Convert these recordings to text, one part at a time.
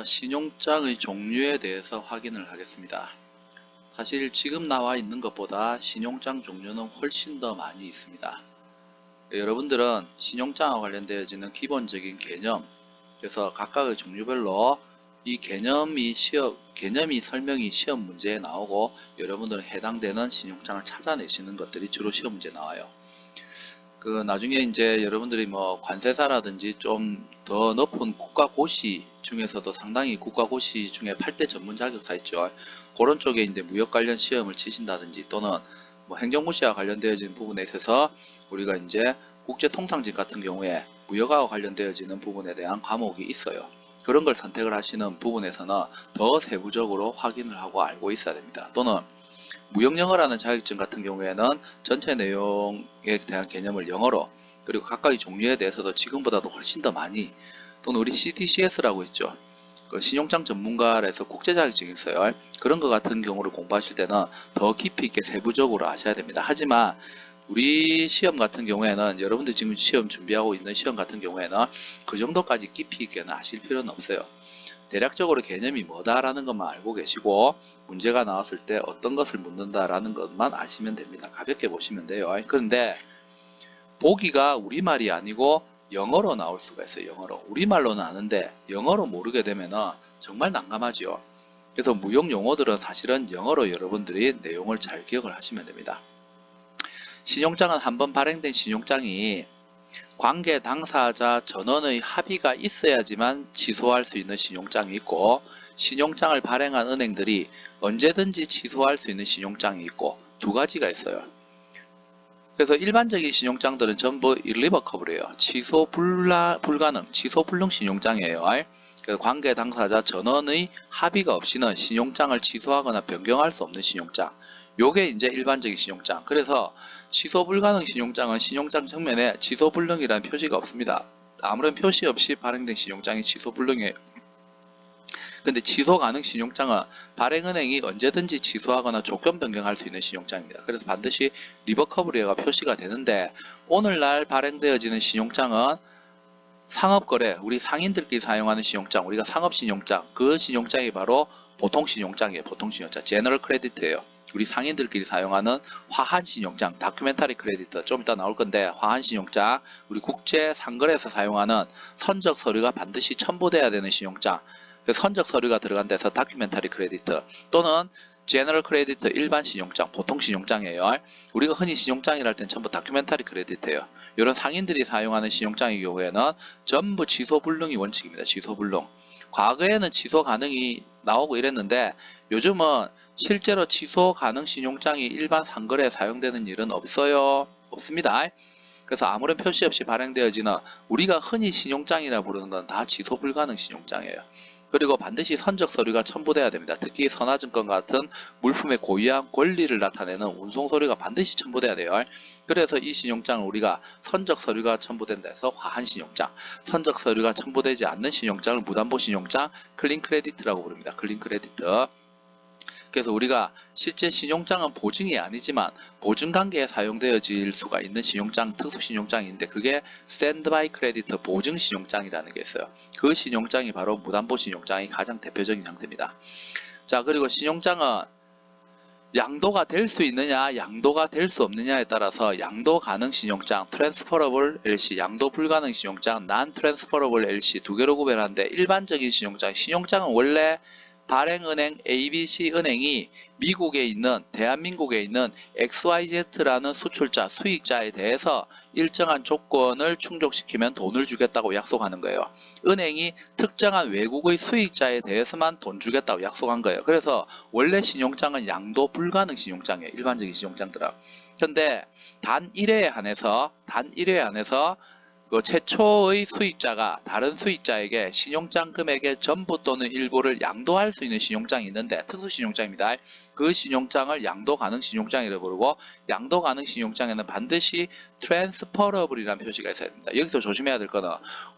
자, 신용장의 종류에 대해서 확인을 하겠습니다. 사실 지금 나와 있는 것보다 신용장 종류는 훨씬 더 많이 있습니다. 여러분들은 신용장과 관련되어지는 기본적인 개념, 그래서 각각의 종류별로 이 개념이 시험, 개념이 설명이 시험 문제에 나오고 여러분들은 해당되는 신용장을 찾아내시는 것들이 주로 시험 문제에 나와요. 그 나중에 이제 여러분들이 뭐 관세사라든지 좀 더 높은 국가고시 중에서도 상당히 국가고시 중에 8대 전문 자격사 있죠. 그런 쪽에 이제 무역 관련 시험을 치신다든지 또는 뭐 행정고시와 관련되어진 부분에 있어서 우리가 이제 국제통상직 같은 경우에 무역과 관련되어지는 부분에 대한 과목이 있어요. 그런 걸 선택을 하시는 부분에서는 더 세부적으로 확인을 하고 알고 있어야 됩니다. 또는 무역영어라는 자격증 같은 경우에는 전체 내용에 대한 개념을 영어로 그리고 각각의 종류에 대해서도 지금보다도 훨씬 더 많이 또는 우리 CDCS라고 있죠. 그 신용장 전문가라서 국제 자격증이 있어요. 그런 것 같은 경우를 공부하실 때는 더 깊이 있게 세부적으로 아셔야 됩니다. 하지만 우리 시험 같은 경우에는 여러분들 지금 시험 준비하고 있는 시험 같은 경우에는 그 정도까지 깊이 있게는 아실 필요는 없어요. 대략적으로 개념이 뭐다라는 것만 알고 계시고 문제가 나왔을 때 어떤 것을 묻는다라는 것만 아시면 됩니다. 가볍게 보시면 돼요. 그런데 보기가 우리말이 아니고 영어로 나올 수가 있어요. 영어로. 우리말로는 아는데 영어로 모르게 되면 정말 난감하죠. 그래서 무용 용어들은 사실은 영어로 여러분들이 내용을 잘 기억을 하시면 됩니다. 신용장은 한번 발행된 신용장이 관계 당사자 전원의 합의가 있어야지만 취소할 수 있는 신용장이 있고 신용장을 발행한 은행들이 언제든지 취소할 수 있는 신용장이 있고 두 가지가 있어요. 그래서 일반적인 신용장들은 전부 irrevocable이에요. 취소 불라, 불가능, 취소 불능 신용장이에요. 그래서 관계 당사자 전원의 합의가 없이는 신용장을 취소하거나 변경할 수 없는 신용장. 요게 이제 일반적인 신용장. 그래서 취소 불가능 신용장은 신용장 정면에 취소 불능이라는 표시가 없습니다. 아무런 표시 없이 발행된 신용장이 취소 불능이에요. 근데 취소 가능 신용장은 발행은행이 언제든지 취소하거나 조건 변경할 수 있는 신용장입니다. 그래서 반드시 리버커블리어가 표시가 되는데 오늘날 발행되어지는 신용장은 상업거래, 우리 상인들끼리 사용하는 신용장, 우리가 상업신용장, 그 신용장이 바로 보통신용장이에요. 보통신용장, 제너럴 크레디트예요. 우리 상인들끼리 사용하는 화한 신용장, 다큐멘터리 크레디트 좀 이따 나올 건데 화한 신용장, 우리 국제 상거래에서 사용하는 선적 서류가 반드시 첨부돼야 되는 신용장, 그 선적 서류가 들어간 데서 다큐멘터리 크레디트 또는 제너럴 크레디트 일반 신용장, 보통 신용장이에요. 우리가 흔히 신용장이라 할땐 전부 다큐멘터리 크레디트예요. 이런 상인들이 사용하는 신용장의 경우에는 전부 취소 불능이 원칙입니다. 취소 불능. 과거에는 취소 가능이 나오고 이랬는데 요즘은 실제로 취소 가능 신용장이 일반 상거래에 사용되는 일은 없어요. 없습니다. 그래서 아무런 표시 없이 발행되어지는 우리가 흔히 신용장이라 부르는 건 다 취소 불가능 신용장이에요. 그리고 반드시 선적 서류가 첨부돼야 됩니다. 특히 선화증권 같은 물품의 고유한 권리를 나타내는 운송 서류가 반드시 첨부돼야 돼요. 그래서 이 신용장을 우리가 선적 서류가 첨부된다 해서 화한 신용장, 선적 서류가 첨부되지 않는 신용장을 무담보 신용장, 클린 크레디트라고 부릅니다. 클린 크레디트. 그래서 우리가 실제 신용장은 보증이 아니지만 보증 관계에 사용되어질 수가 있는 신용장 특수 신용장인데 그게 샌드바이 크레디트 보증 신용장이라는 게 있어요. 그 신용장이 바로 무담보 신용장이 가장 대표적인 형태입니다. 자 그리고 신용장은 양도가 될 수 있느냐 양도가 될 수 없느냐에 따라서 양도 가능 신용장 트랜스퍼러블 LC 양도 불가능 신용장 난 트랜스퍼러블 LC 두 개로 구별하는데 일반적인 신용장 신용장은 원래 발행은행 ABC은행이 미국에 있는 대한민국에 있는 XYZ라는 수출자 수익자에 대해서 일정한 조건을 충족시키면 돈을 주겠다고 약속하는 거예요. 은행이 특정한 외국의 수익자에 대해서만 돈 주겠다고 약속한 거예요. 그래서 원래 신용장은 양도 불가능 신용장이에요. 일반적인 신용장들은. 그런데 단 1회에 한해서 단 1회에 한해서 그 최초의 수익자가 다른 수익자에게 신용장 금액의 전부 또는 일부를 양도할 수 있는 신용장이 있는데 특수 신용장입니다. 그 신용장을 양도 가능 신용장이라고 부르고 양도 가능 신용장에는 반드시 transferable이라는 표시가 있어야 됩니다. 여기서 조심해야 될 거는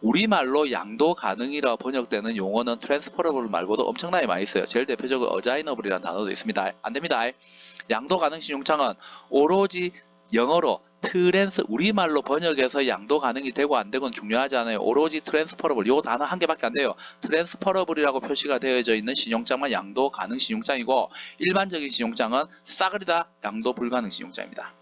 우리말로 양도 가능이라 번역되는 용어는 transferable 말고도 엄청나게 많이 있어요. 제일 대표적으로 assignable이라는 단어도 있습니다. 안 됩니다. 양도 가능 신용장은 오로지 영어로 트랜스 우리말로 번역해서 양도 가능이 되고 안 되고는 중요하지 않아요. 오로지 트랜스퍼러블 요 단어 한 개밖에 안 돼요. 트랜스퍼러블이라고 표시가 되어져 있는 신용장만 양도 가능 신용장이고 일반적인 신용장은 싸그리 다 양도 불가능 신용장입니다.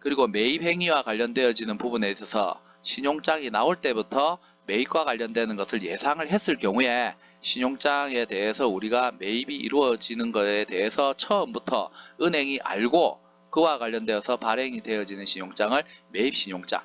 그리고 매입 행위와 관련되어지는 부분에 있어서 신용장이 나올 때부터 매입과 관련되는 것을 예상을 했을 경우에 신용장에 대해서 우리가 매입이 이루어지는 것에 대해서 처음부터 은행이 알고 그와 관련되어서 발행이 되어지는 신용장을 매입 신용장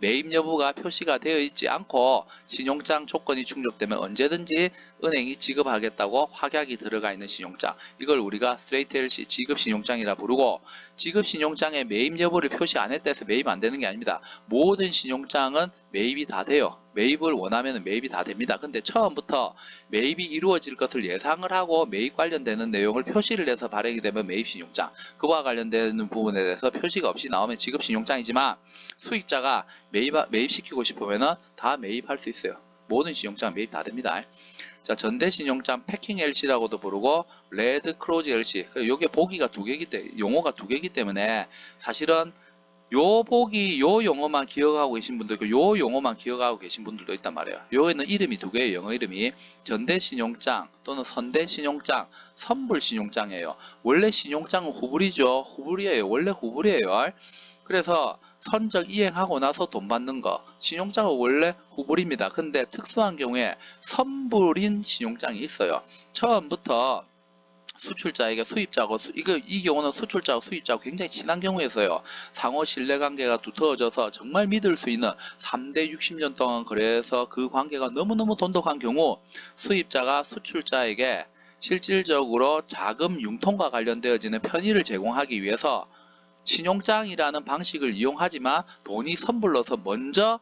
매입 여부가 표시가 되어 있지 않고 신용장 조건이 충족되면 언제든지 은행이 지급하겠다고 확약이 들어가 있는 신용장. 이걸 우리가 스트레이트 LC 지급 신용장이라 부르고 지급 신용장에 매입 여부를 표시 안 했다 해서 매입 안 되는 게 아닙니다. 모든 신용장은 매입이 다 돼요 매입을 원하면 매입이 다 됩니다 근데 처음부터 매입이 이루어질 것을 예상을 하고 매입 관련되는 내용을 표시를 해서 발행이 되면 매입 신용장 그와 관련되는 부분에 대해서 표시가 없이 나오면 지급 신용장이지만 수익자가 매입, 매입시키고 싶으면 다 매입할 수 있어요. 모든 신용장 매입 다 됩니다. 자, 전대 신용장 패킹 LC라고도 부르고 레드 크로즈 LC. 요게 보기가 두 개기 때문에 용어가 두 개기 때문에 사실은 요 보기 요 용어만 기억하고 계신 분도 있고 요 용어만 기억하고 계신 분들도 있단 말이에요. 요에는 이름이 두 개예요. 영어 이름이 전대 신용장 또는 선대 신용장, 선불 신용장이에요. 원래 신용장은 후불이죠. 후불이에요. 원래 후불이에요. 그래서 선적 이행하고 나서 돈 받는 거 신용장은 원래 후불입니다. 근데 특수한 경우에 선불인 신용장이 있어요. 처음부터 수출자에게 수입자고 수, 이거 이 경우는 수출자와 수입자가 굉장히 친한 경우에서요. 상호 신뢰관계가 두터워져서 정말 믿을 수 있는 3대 60년 동안 그래서 그 관계가 너무너무 돈독한 경우 수입자가 수출자에게 실질적으로 자금 융통과 관련되어지는 편의를 제공하기 위해서 신용장이라는 방식을 이용하지만 돈이 선불로서 먼저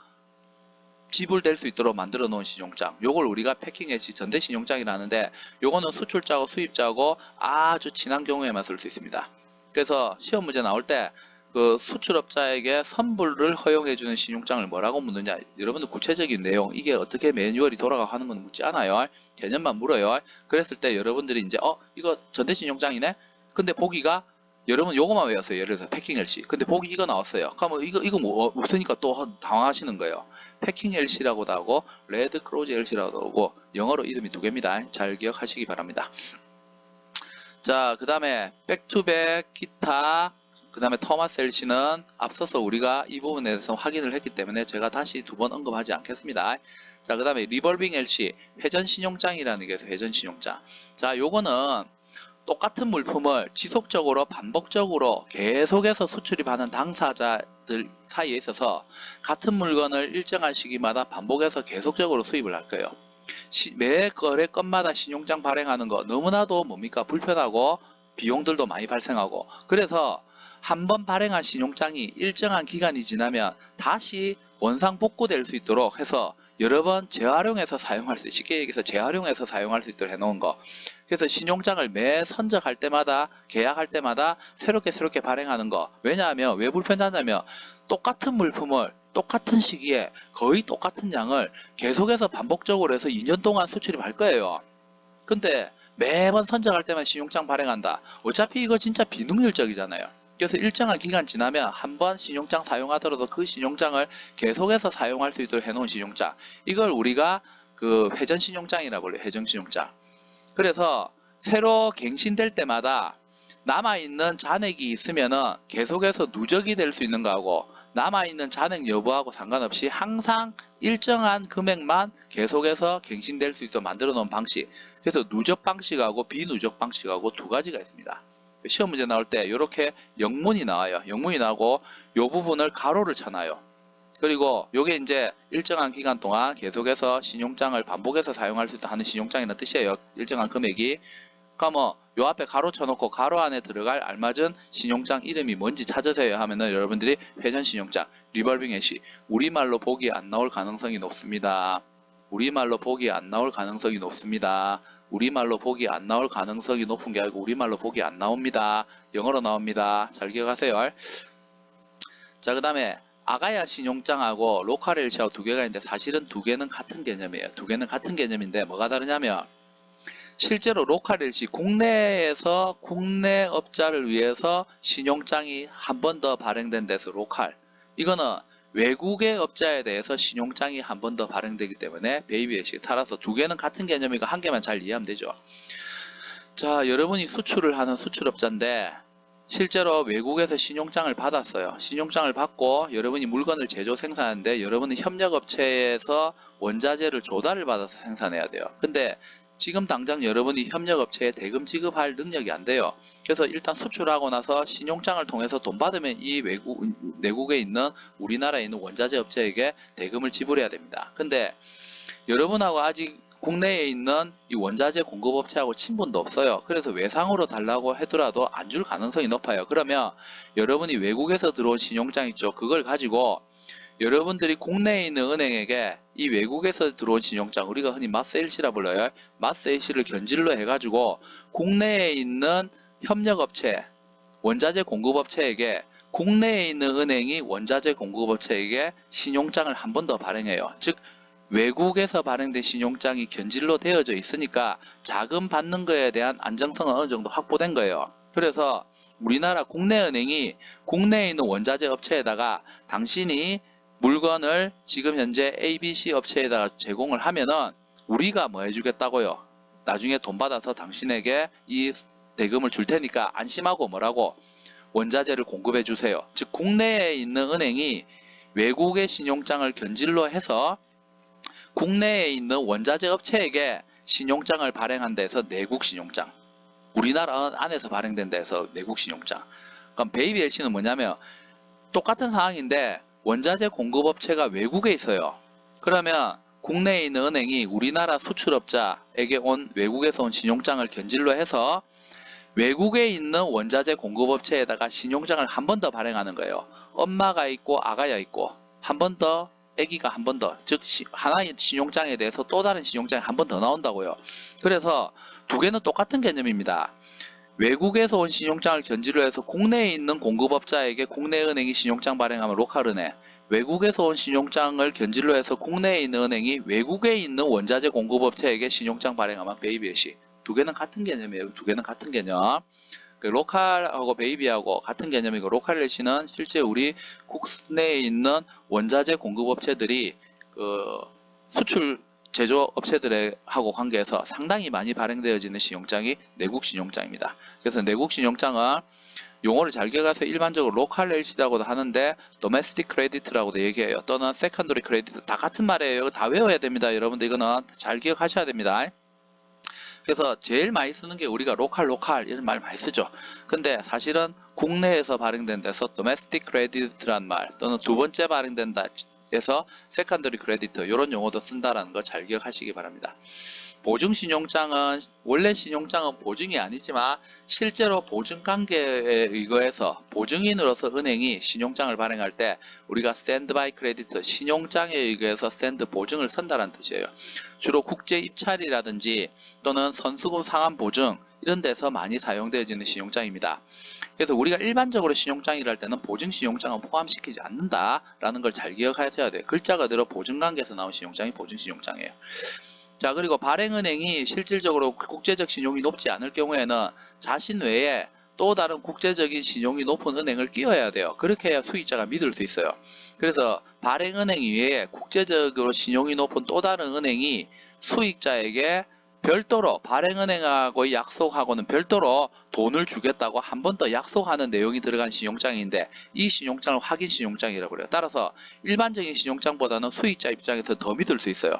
지불될 수 있도록 만들어 놓은 신용장. 요걸 우리가 패킹해시 전대 신용장이라는데 요거는 수출자하고 수입자하고 아주 친한 경우에만 쓸 수 있습니다. 그래서 시험 문제 나올 때 그 수출업자에게 선불을 허용해주는 신용장을 뭐라고 묻느냐. 여러분들 구체적인 내용. 이게 어떻게 매뉴얼이 돌아가고 하는 건 묻지 않아요. 개념만 물어요. 그랬을 때 여러분들이 이제 어 이거 전대 신용장이네? 근데 보기가 여러분 요거만 외웠어요. 예를 들어서 패킹 LC. 근데 보기 이거 나왔어요. 그러면 이거 이거 뭐 없으니까 또 당황하시는 거예요. 패킹 LC라고도 하고 레드 크로즈 LC라고도 하고 영어로 이름이 두 개입니다. 잘 기억하시기 바랍니다. 자, 그 다음에 백투백 기타 그 다음에 토마스 LC는 앞서서 우리가 이 부분에 대해서 확인을 했기 때문에 제가 다시 두 번 언급하지 않겠습니다. 자, 그 다음에 리벌빙 LC 회전 신용장이라는 게 있어요. 회전 신용장. 자, 요거는 똑같은 물품을 지속적으로 반복적으로 계속해서 수출입하는 당사자들 사이에 있어서 같은 물건을 일정한 시기마다 반복해서 계속적으로 수입을 할 거예요. 시, 매 거래 건마다 신용장 발행하는 거 너무나도 뭡니까 불편하고 비용들도 많이 발생하고 그래서 한 번 발행한 신용장이 일정한 기간이 지나면 다시 원상 복구될 수 있도록 해서 여러 번 재활용해서 사용할 수 쉽게 얘기해서 재활용해서 사용할 수 있도록 해놓은 거. 그래서 신용장을 매 선적할 때마다 계약할 때마다 새롭게 새롭게 발행하는 거. 왜냐하면 왜 불편하냐면 똑같은 물품을 똑같은 시기에 거의 똑같은 양을 계속해서 반복적으로 해서 2년 동안 수출입할 거예요. 근데 매번 선적할 때만 신용장 발행한다. 어차피 이거 진짜 비능률적이잖아요 그래서 일정한 기간 지나면 한 번 신용장 사용하더라도 그 신용장을 계속해서 사용할 수 있도록 해놓은 신용장. 이걸 우리가 그 회전 신용장이라고 불러요. 회전 신용장. 그래서 새로 갱신될 때마다 남아있는 잔액이 있으면은 계속해서 누적이 될 수 있는 거하고 남아있는 잔액 여부하고 상관없이 항상 일정한 금액만 계속해서 갱신될 수 있도록 만들어 놓은 방식. 그래서 누적 방식하고 비누적 방식하고 두 가지가 있습니다 시험 문제 나올 때 이렇게 영문이 나와요. 영문이 나오고 이 부분을 가로를 쳐놔요. 그리고 이게 이제 일정한 기간 동안 계속해서 신용장을 반복해서 사용할 수 있다 하는 신용장이라는 뜻이에요. 일정한 금액이. 그러면 요 앞에 가로 쳐놓고 가로 안에 들어갈 알맞은 신용장 이름이 뭔지 찾으세요 하면은 여러분들이 회전 신용장, 리벌빙 애시 우리말로 보기 안 나올 가능성이 높습니다. 우리말로 보기 안 나올 가능성이 높습니다. 우리말로 보기 안 나올 가능성이 높은 게 아니고 우리말로 보기 안 나옵니다. 영어로 나옵니다. 잘 기억하세요. 자, 그 다음에 아가야 신용장하고 로컬 LC하고 두 개가 있는데 사실은 두 개는 같은 개념이에요. 두 개는 같은 개념인데 뭐가 다르냐면 실제로 로컬 LC 국내에서 국내 업자를 위해서 신용장이 한 번 더 발행된 데서 로컬 이거는 외국의 업자에 대해서 신용장이 한 번 더 발행되기 때문에 베이비 LC 따라서 두 개는 같은 개념이고 한 개만 잘 이해하면 되죠. 자 여러분이 수출을 하는 수출업자인데 실제로 외국에서 신용장을 받았어요. 신용장을 받고 여러분이 물건을 제조 생산하는데 여러분은 협력업체에서 원자재를 조달을 받아서 생산해야 돼요. 근데 지금 당장 여러분이 협력업체에 대금 지급할 능력이 안 돼요. 그래서 일단 수출하고 나서 신용장을 통해서 돈 받으면 이 외국, 내국에 있는 우리나라에 있는 원자재 업체에게 대금을 지불해야 됩니다. 근데 여러분하고 아직 국내에 있는 이 원자재 공급업체하고 친분도 없어요. 그래서 외상으로 달라고 하더라도 안 줄 가능성이 높아요. 그러면 여러분이 외국에서 들어온 신용장 있죠. 그걸 가지고 여러분들이 국내에 있는 은행에게 이 외국에서 들어온 신용장 우리가 흔히 마스LC라 불러요. 마스LC를 견질로 해가지고 국내에 있는 협력업체 원자재 공급업체에게 국내에 있는 은행이 원자재 공급업체에게 신용장을 한 번 더 발행해요. 즉 외국에서 발행된 신용장이 견질로 되어져 있으니까 자금 받는 거에 대한 안정성은 어느 정도 확보된 거예요. 그래서 우리나라 국내 은행이 국내에 있는 원자재 업체에다가 당신이 물건을 지금 현재 ABC 업체에다가 제공을 하면은 우리가 뭐 해주겠다고요. 나중에 돈 받아서 당신에게 이 대금을 줄 테니까 안심하고 뭐라고 원자재를 공급해 주세요. 즉 국내에 있는 은행이 외국의 신용장을 견질로 해서 국내에 있는 원자재 업체에게 신용장을 발행한 데서 내국 신용장 우리나라 안에서 발행된 데서 내국 신용장 그럼 베이비 LC는 뭐냐면 똑같은 상황인데 원자재 공급업체가 외국에 있어요 그러면 국내에 있는 은행이 우리나라 수출업자에게 온 외국에서 온 신용장을 견질로 해서 외국에 있는 원자재 공급업체에다가 신용장을 한 번 더 발행하는 거예요 엄마가 있고 아가야 있고 한 번 더 아기가 한 번 더, 즉 하나의 신용장에 대해서 또 다른 신용장이 한 번 더 나온다고요. 그래서 두 개는 똑같은 개념입니다. 외국에서 온 신용장을 견지로 해서 국내에 있는 공급업자에게 국내 은행이 신용장 발행하면 로컬은행, 외국에서 온 신용장을 견지로 해서 국내에 있는 은행이 외국에 있는 원자재 공급업체에게 신용장 발행하면 베이비엣이 두 개는 같은 개념이에요. 두 개는 같은 개념. 그 로컬하고 베이비하고 같은 개념이고 로컬 레시는 실제 우리 국내에 있는 원자재 공급업체들이 그 수출 제조업체들하고 관계해서 상당히 많이 발행되어지는 신용장이 내국 신용장입니다. 그래서 내국 신용장은 용어를 잘 기억해서 일반적으로 로컬 LC라고도 하는데 도메스틱 크레디트라고도 얘기해요. 또는 세컨더리 크레디트 다 같은 말이에요. 다 외워야 됩니다. 여러분들 이거는 잘 기억하셔야 됩니다. 그래서 제일 많이 쓰는 게 우리가 로컬 로컬 이런 말 많이 쓰죠. 근데 사실은 국내에서 발행된 데서 domestic credit란 말 또는 두 번째 발행된 다 해서 secondary 이런 용어도 쓴다라는 거 잘 기억하시기 바랍니다. 보증신용장은 원래 신용장은 보증이 아니지만 실제로 보증관계에 의거해서 보증인으로서 은행이 신용장을 발행할 때 우리가 샌드 바이 크레디트 신용장에 의거해서 샌드 보증을 선다는 뜻이에요. 주로 국제 입찰이라든지 또는 선수금 상환 보증 이런 데서 많이 사용되어지는 신용장입니다. 그래서 우리가 일반적으로 신용장이라 할 때는 보증신용장은 포함시키지 않는다라는 걸 잘 기억하셔야 돼요. 글자 그대로 보증관계에서 나온 신용장이 보증신용장이에요. 자 그리고 발행은행이 실질적으로 국제적 신용이 높지 않을 경우에는 자신 외에 또 다른 국제적인 신용이 높은 은행을 끼워야 돼요. 그렇게 해야 수익자가 믿을 수 있어요. 그래서 발행은행 이외에 국제적으로 신용이 높은 또 다른 은행이 수익자에게 별도로 발행은행하고 약속하고는 별도로 돈을 주겠다고 한 번 더 약속하는 내용이 들어간 신용장인데 이 신용장을 확인 신용장이라고 그래요. 따라서 일반적인 신용장보다는 수익자 입장에서 더 믿을 수 있어요.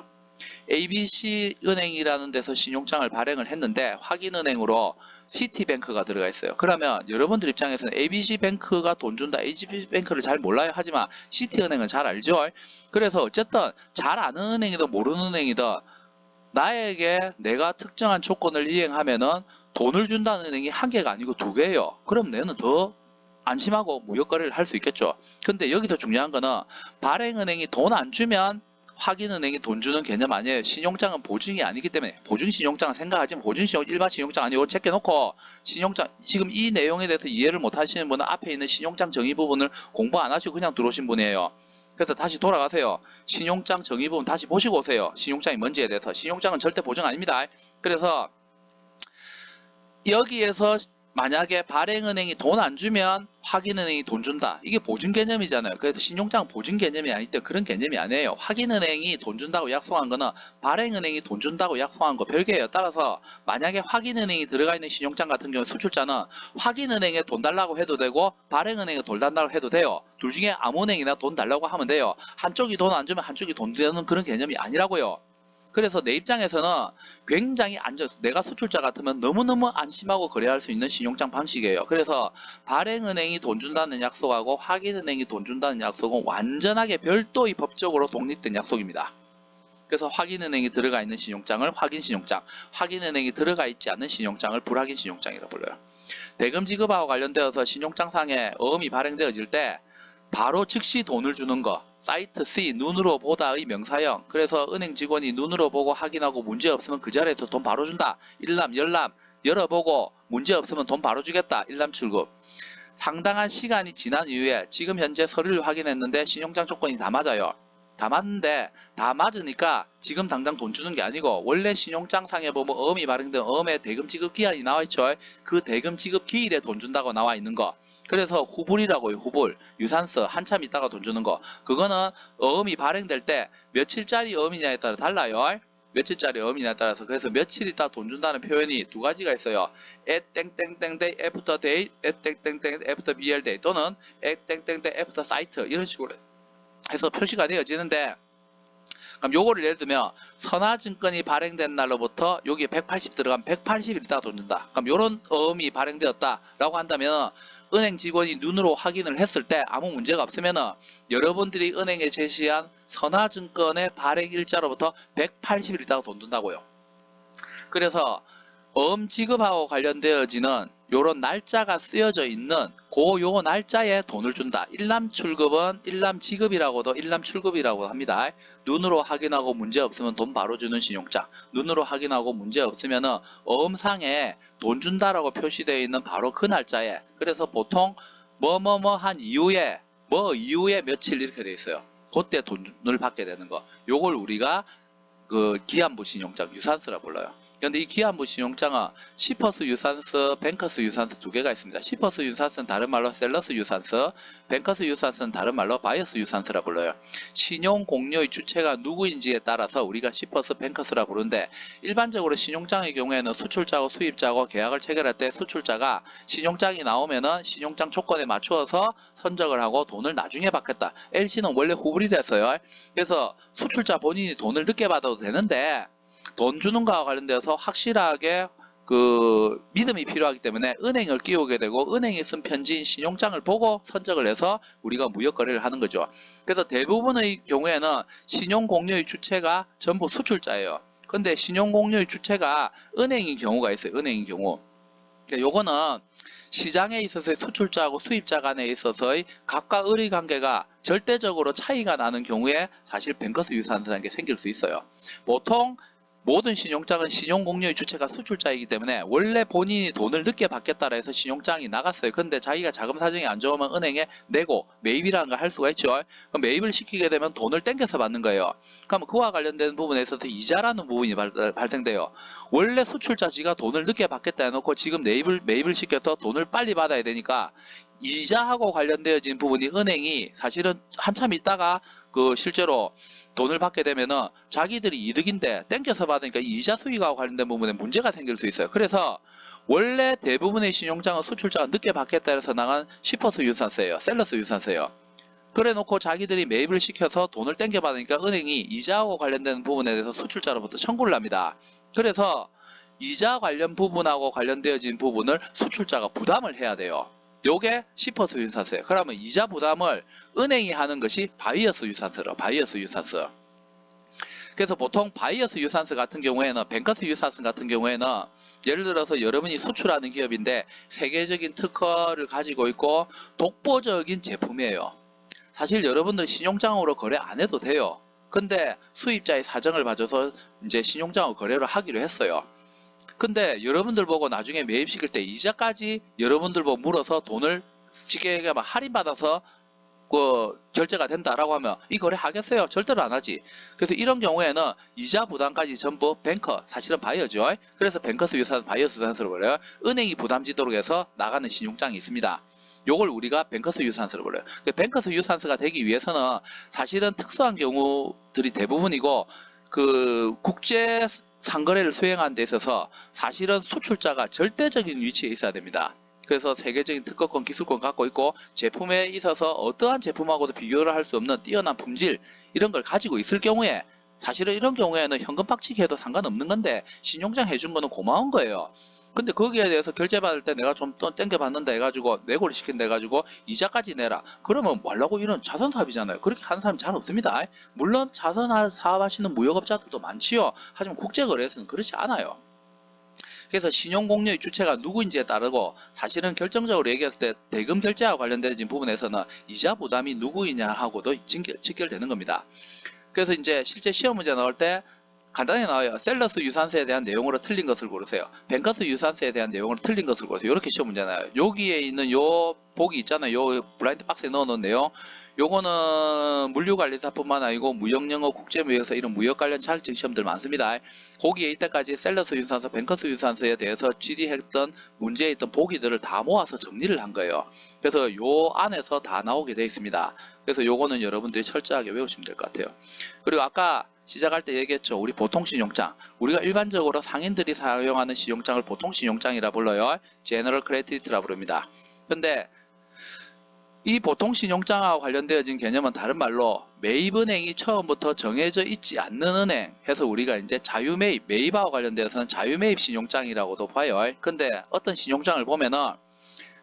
ABC 은행이라는 데서 신용장을 발행을 했는데 확인은행으로 시티뱅크가 들어가 있어요. 그러면 여러분들 입장에서는 ABC뱅크가 돈 준다. ABC뱅크를 잘 몰라요. 하지만 시티은행은 잘 알죠. 그래서 어쨌든 잘 아는 은행이든 모르는 은행이든 나에게 내가 특정한 조건을 이행하면은 돈을 준다는 은행이 한 개가 아니고 두 개예요. 그럼 내는 더 안심하고 무역거래를 할 수 있겠죠. 근데 여기서 중요한 거는 발행은행이 돈 안 주면 확인은행이 돈 주는 개념 아니에요. 신용장은 보증이 아니기 때문에 보증신용장은 생각하지만 보증신용 일반 신용장 아니고 체크놓고 신용장 지금 이 내용에 대해서 이해를 못 하시는 분은 앞에 있는 신용장 정의 부분을 공부 안 하시고 그냥 들어오신 분이에요. 그래서 다시 돌아가세요. 신용장 정의 부분 다시 보시고 오세요. 신용장이 뭔지에 대해서. 신용장은 절대 보증 아닙니다. 그래서 여기에서 만약에 발행은행이 돈 안 주면 확인은행이 돈 준다. 이게 보증 개념이잖아요. 그래서 신용장 보증 개념이 아닐 때 그런 개념이 아니에요. 확인은행이 돈 준다고 약속한 거는 발행은행이 돈 준다고 약속한 거 별개예요. 따라서 만약에 확인은행이 들어가 있는 신용장 같은 경우 수출자는 확인은행에 돈 달라고 해도 되고 발행은행에 돈 달라고 해도 돼요. 둘 중에 아무 은행이나 돈 달라고 하면 돼요. 한쪽이 돈 안 주면 한쪽이 돈 되는 그런 개념이 아니라고요. 그래서 내 입장에서는 굉장히 안전, 내가 수출자 같으면 너무너무 안심하고 거래할 수 있는 신용장 방식이에요. 그래서 발행은행이 돈 준다는 약속하고 확인은행이 돈 준다는 약속은 완전하게 별도의 법적으로 독립된 약속입니다. 그래서 확인은행이 들어가 있는 신용장을 확인신용장, 확인은행이 들어가 있지 않는 신용장을 불확인신용장이라고 불러요. 대금 지급하고 관련되어서 신용장상에 어음이 발행되어질 때 바로 즉시 돈을 주는 거 사이트 C 눈으로 보다의 명사형. 그래서 은행 직원이 눈으로 보고 확인하고 문제 없으면 그 자리에서 돈 바로 준다. 일람 열람 열어보고 문제 없으면 돈 바로 주겠다. 일람 출급. 상당한 시간이 지난 이후에 지금 현재 서류를 확인했는데 신용장 조건이 다 맞아요. 다 맞는데 다 맞으니까 지금 당장 돈 주는 게 아니고 원래 신용장상에 보면 어음이 발행된 어음의 대금 지급 기한이 나와 있죠. 그 대금 지급 기일에 돈 준다고 나와 있는 거 그래서 후불이라고 요 후불. 유산서 한참 있다가 돈 주는 거. 그거는 어음이 발행될 때 며칠짜리 어음이냐에 따라 달라요. 며칠짜리 어음이냐에 따라서 그래서 며칠 있다 돈 준다는 표현이 두 가지가 있어요. at 땡땡땡 day after day at 땡땡땡 after bl day 또는 at 땡땡땡 after site 이런 식으로 해서 표시가 되어지는데 그럼 요거를 예를 들면 선화증권이 발행된 날로부터 여기에 180 들어가면 180일 있다가 돈 준다. 그럼 요런 어음이 발행되었다 라고 한다면 은행 직원이 눈으로 확인을 했을 때 아무 문제가 없으면 여러분들이 은행에 제시한 선화증권의 발행 일자로부터 180일 있다가 돈 든다고요. 그래서 어음 지급하고 관련되어지는 요런 날짜가 쓰여져 있는 그요 날짜에 돈을 준다. 일람 출급은 일람 지급이라고도 일람 출급이라고 합니다. 눈으로 확인하고 문제 없으면 돈 바로 주는 신용장. 눈으로 확인하고 문제 없으면은 어음상에 돈 준다라고 표시되어 있는 바로 그 날짜에. 그래서 보통 뭐뭐뭐 한 이후에 뭐 이후에 며칠 이렇게 돼 있어요. 그때 돈을 받게 되는 거. 요걸 우리가 그 기한부 신용장 유산서라 불러요. 근데 이 기한부 신용장은 시퍼스 유산서, 뱅커스 유산서 두 개가 있습니다. 시퍼스 유산서는 다른 말로 셀러스 유산서, 뱅커스 유산서는 다른 말로 바이어스 유산서라 불러요. 신용 공료의 주체가 누구인지에 따라서 우리가 시퍼스, 뱅커스라 부르는데 일반적으로 신용장의 경우에는 수출자고 수입자고 계약을 체결할 때 수출자가 신용장이 나오면은 신용장 조건에 맞추어서 선적을 하고 돈을 나중에 받겠다. LC는 원래 후불이랬어요. 그래서 수출자 본인이 돈을 늦게 받아도 되는데 돈 주는 거와 관련돼서 확실하게 그 믿음이 필요하기 때문에 은행을 끼우게 되고 은행이 쓴 편지인 신용장을 보고 선적을 해서 우리가 무역 거래를 하는 거죠. 그래서 대부분의 경우에는 신용 공료의 주체가 전부 수출자예요. 근데 신용 공료의 주체가 은행인 경우가 있어요. 은행인 경우. 요거는 시장에 있어서의 수출자하고 수입자 간에 있어서의 각과 의리 관계가 절대적으로 차이가 나는 경우에 사실 뱅커스 유산이라는 게 생길 수 있어요. 보통 모든 신용장은 신용공료의 주체가 수출자이기 때문에 원래 본인이 돈을 늦게 받겠다라 해서 신용장이 나갔어요. 근데 자기가 자금 사정이 안 좋으면 은행에 내고 매입이라는 걸 할 수가 있죠. 그럼 매입을 시키게 되면 돈을 땡겨서 받는 거예요. 그럼 그와 관련된 부분에 있어서 이자라는 부분이 발, 발생돼요. 원래 수출자지가 돈을 늦게 받겠다 해놓고 지금 매입을, 매입을 시켜서 돈을 빨리 받아야 되니까 이자하고 관련되어진 부분이 은행이 사실은 한참 있다가 그 실제로 돈을 받게 되면은 자기들이 이득인데 땡겨서 받으니까 이자 수익과 관련된 부분에 문제가 생길 수 있어요. 그래서 원래 대부분의 신용장은 수출자가 늦게 받겠다 해서 나간 시퍼스 유산세예요. 셀러스 유산세예요. 그래 놓고 자기들이 매입을 시켜서 돈을 땡겨 받으니까 은행이 이자하고 관련된 부분에 대해서 수출자로부터 청구를 합니다. 그래서 이자 관련 부분하고 관련되어진 부분을 수출자가 부담을 해야 돼요. 요게 시퍼스 유산세. 그러면 이자 부담을 은행이 하는 것이 바이어스 유산세로 바이어스 유산세. 그래서 보통 바이어스 유산세 같은 경우에는 뱅커스 유산세 같은 경우에는 예를 들어서 여러분이 수출하는 기업인데 세계적인 특허를 가지고 있고 독보적인 제품이에요. 사실 여러분들 신용장으로 거래 안 해도 돼요. 근데 수입자의 사정을 봐줘서 이제 신용장으로 거래를 하기로 했어요. 근데 여러분들 보고 나중에 매입시킬 때 이자까지 여러분들 보고 물어서 돈을 지게가 막 할인받아서 그 결제가 된다라고 하면 이 거래 하겠어요? 절대로 안 하지. 그래서 이런 경우에는 이자 부담까지 전부 뱅커, 사실은 바이어죠. 그래서 뱅커스 유산, 바이어스 유산으로 불려요. 은행이 부담 지도록 해서 나가는 신용장이 있습니다. 요걸 우리가 뱅커스 유산서로 불러요. 그 뱅커스 유산서가 되기 위해서는 사실은 특수한 경우들이 대부분이고 그 국제 상거래를 수행하는 데 있어서 사실은 수출자가 절대적인 위치에 있어야 됩니다. 그래서 세계적인 특허권, 기술권 갖고 있고 제품에 있어서 어떠한 제품하고도 비교를 할 수 없는 뛰어난 품질 이런 걸 가지고 있을 경우에 사실은 이런 경우에는 현금 빡치기 해도 상관없는 건데 신용장 해준 거는 고마운 거예요. 근데 거기에 대해서 결제받을 때 내가 좀 또 땡겨받는다 해가지고 내고를 시킨다 해가지고 이자까지 내라. 그러면 말라고 이런 자선 사업이잖아요. 그렇게 하는 사람 잘 없습니다. 물론 자선 사업 하시는 무역업자들도 많지요. 하지만 국제거래에서는 그렇지 않아요. 그래서 신용공여의 주체가 누구인지에 따르고 사실은 결정적으로 얘기했을 때 대금 결제와 관련된 부분에서는 이자 부담이 누구이냐 하고도 직결, 직결되는 겁니다. 그래서 이제 실제 시험 문제 나올 때 간단히 나와요. 셀러스 유산세에 대한 내용으로 틀린 것을 고르세요. 뱅커스 유산세에 대한 내용으로 틀린 것을 고르세요. 이렇게 시험 문제 나요. 여기에 있는 요 복이 있잖아요. 요 블라인드 박스에 넣어놓은 내용. 요거는 물류관리사뿐만 아니고 무역영어 국제무역에서 이런 무역 관련 자격증 시험들 많습니다. 거기에 이때까지 셀러스 유산소, 뱅커스 유산소에 대해서 질의했던 문제에 있던 보기들을 다 모아서 정리를 한 거예요. 그래서 요 안에서 다 나오게 되어 있습니다. 그래서 요거는 여러분들이 철저하게 외우시면 될 것 같아요. 그리고 아까 시작할 때 얘기했죠. 우리 보통 신용장. 우리가 일반적으로 상인들이 사용하는 신용장을 보통 신용장이라 불러요. 제너럴 크레디트라 부릅니다. 근데 이 보통 신용장하고 관련되어진 개념은 다른 말로 매입은행이 처음부터 정해져 있지 않는 은행 해서 우리가 이제 자유매입, 매입하고 관련되어서는 자유매입 신용장이라고도 봐요. 근데 어떤 신용장을 보면은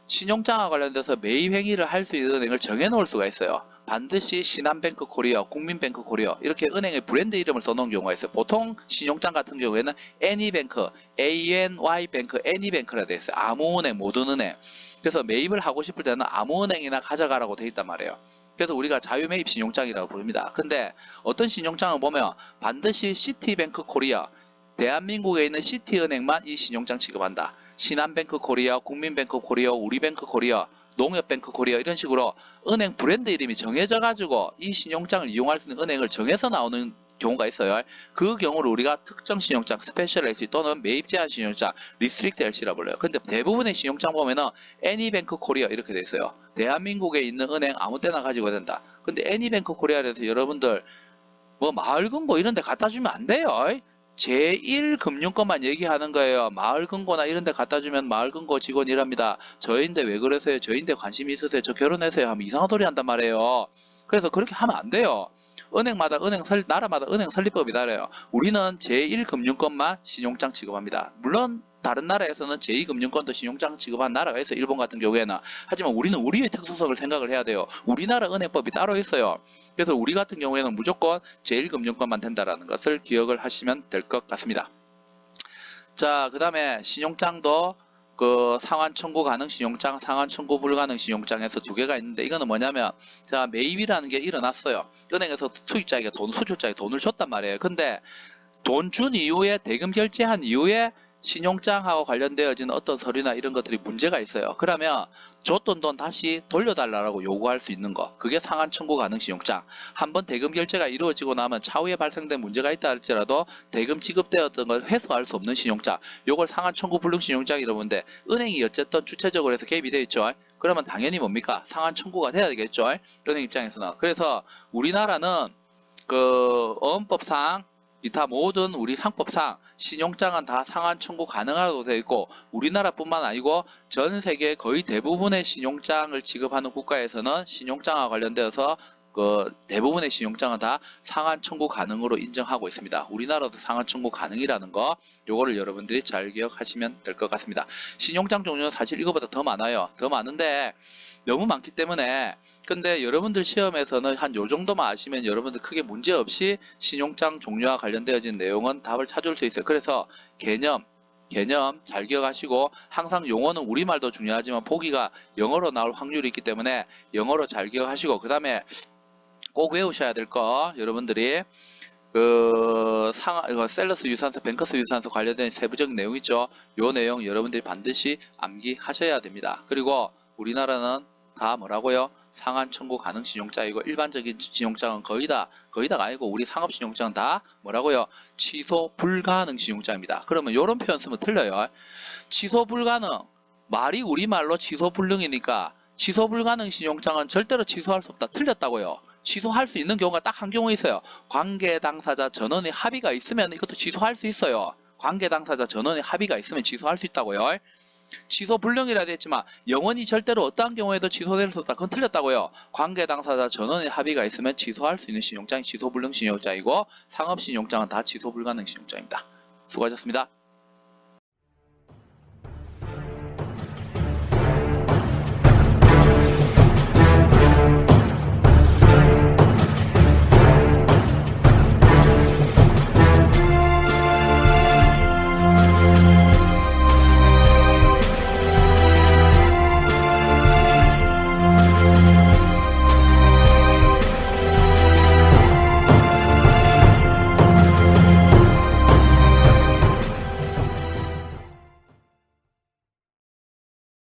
신용장과 관련돼서 매입 행위를 할 수 있는 은행을 정해 놓을 수가 있어요. 반드시 신한뱅크 코리아, 국민뱅크 코리아 이렇게 은행의 브랜드 이름을 써놓은 경우가 있어요. 보통 신용장 같은 경우에는 애니뱅크, ANY뱅크, 애니뱅크라 되어 있어요. 아무 은행, 모든 은행. 그래서 매입을 하고 싶을 때는 아무 은행이나 가져가라고 돼 있단 말이에요. 그래서 우리가 자유매입 신용장이라고 부릅니다. 근데 어떤 신용장을 보면 반드시 시티뱅크 코리아, 대한민국에 있는 시티은행만 이 신용장 취급한다. 신한뱅크 코리아, 국민뱅크 코리아, 우리뱅크 코리아, 농협뱅크 코리아 이런 식으로 은행 브랜드 이름이 정해져 가지고 이 신용장을 이용할 수 있는 은행을 정해서 나오는 경우가 있어요. 그 경우를 우리가 특정 신용장, 스페셜 LC 또는 매입 제한 신용장, 리스트릭트 LC라 불러요. 근데 대부분의 신용장 보면은 애니뱅크 코리아 이렇게 돼 있어요. 대한민국에 있는 은행 아무 때나 가지고 된다. 근데 애니뱅크 코리아에서 여러분들 뭐 마을금고 이런 데 갖다 주면 안 돼요. 제1금융권만 얘기하는 거예요. 마을금고나 이런 데 갖다 주면 마을금고 직원이랍니다. 저인데 왜 그러세요? 저인데 관심이 있으세요? 저 결혼해서요? 하면 이상한 소리 한단 말이에요. 그래서 그렇게 하면 안 돼요. 은행마다 은행 설 나라마다 은행 설립법이 달라요. 우리는 제1금융권만 신용장 취급합니다. 물론 다른 나라에서는 제2금융권도 신용장 취급한 나라가 있어요. 일본 같은 경우에는. 하지만 우리는 우리의 특수성을 생각을 해야 돼요. 우리나라 은행법이 따로 있어요. 그래서 우리 같은 경우에는 무조건 제1금융권만 된다라는 것을 기억을 하시면 될 것 같습니다. 자, 그 다음에 신용장도 그 상환 청구 가능 신용장, 상환 청구 불가능 신용장에서 두 개가 있는데 이거는 뭐냐면 자 매입이라는 게 일어났어요. 은행에서 투입자에게 돈, 수출자에게 돈을 줬단 말이에요. 근데 돈 준 이후에 대금 결제한 이후에 신용장하고 관련되어진 어떤 서류나 이런 것들이 문제가 있어요. 그러면 줬던 돈 다시 돌려달라고 요구할 수 있는 거. 그게 상환 청구 가능 신용장. 한번 대금 결제가 이루어지고 나면 차후에 발생된 문제가 있다 할지라도 대금 지급되었던 걸 회수할 수 없는 신용장. 요걸 상환 청구 불능 신용장이라고 하는데 은행이 어쨌든 주체적으로 해서 개입이 되어 있죠. 그러면 당연히 뭡니까? 상환 청구가 돼야 되겠죠. 은행 입장에서는. 그래서 우리나라는 그 어원법상 기타 모든 우리 상법상 신용장은 다 상환 청구 가능하다고 되어 있고 우리나라뿐만 아니고 전 세계 거의 대부분의 신용장을 지급하는 국가에서는 신용장과 관련되어서 그 대부분의 신용장은 다 상환 청구 가능으로 인정하고 있습니다. 우리나라도 상환 청구 가능이라는 거 요거를 여러분들이 잘 기억하시면 될 것 같습니다. 신용장 종류는 사실 이거보다 더 많아요. 더 많은데 너무 많기 때문에 근데 여러분들 시험에서는 한 요 정도만 아시면 여러분들 크게 문제 없이 신용장 종류와 관련되어진 내용은 답을 찾을 수 있어요. 그래서 개념, 개념 잘 기억하시고 항상 용어는 우리말도 중요하지만 보기가 영어로 나올 확률이 있기 때문에 영어로 잘 기억하시고 그 다음에 꼭 외우셔야 될 거 여러분들이 그 상, 이거 셀러스 유산소, 뱅커스 유산소 관련된 세부적인 내용 있죠. 요 내용 여러분들이 반드시 암기하셔야 됩니다. 그리고 우리나라는 다 뭐라고요? 상한 청구 가능 신용장이고 일반적인 신용장은 거의 다 거의 다가 아니고 우리 상업 신용장은 다 뭐라고요? 취소 불가능 신용장입니다. 그러면 이런 표현 쓰면 틀려요. 취소 불가능 말이 우리말로 취소 불능이니까 취소 불가능 신용장은 절대로 취소할 수 없다. 틀렸다고요. 취소할 수 있는 경우가 딱 한 경우 있어요. 관계 당사자 전원의 합의가 있으면 이것도 취소할 수 있어요. 관계 당사자 전원의 합의가 있으면 취소할 수 있다고요. 취소 불능이라 됐지만 영원히 절대로 어떠한 경우에도 취소될 수 없다. 그건 틀렸다고요. 관계 당사자 전원의 합의가 있으면 취소할 수 있는 신용장이 취소 불능 신용장이고 상업 신용장은 다 취소 불가능 신용장입니다. 수고하셨습니다.